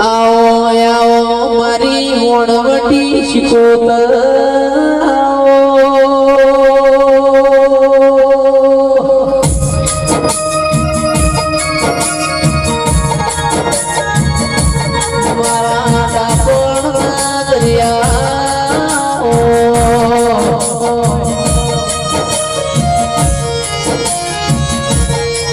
આવો આવો મારી મોણવટી શિકોતર.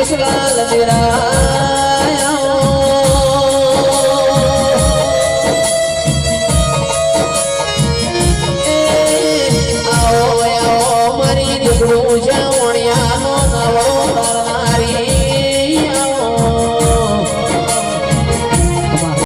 i'll Keshwala Virat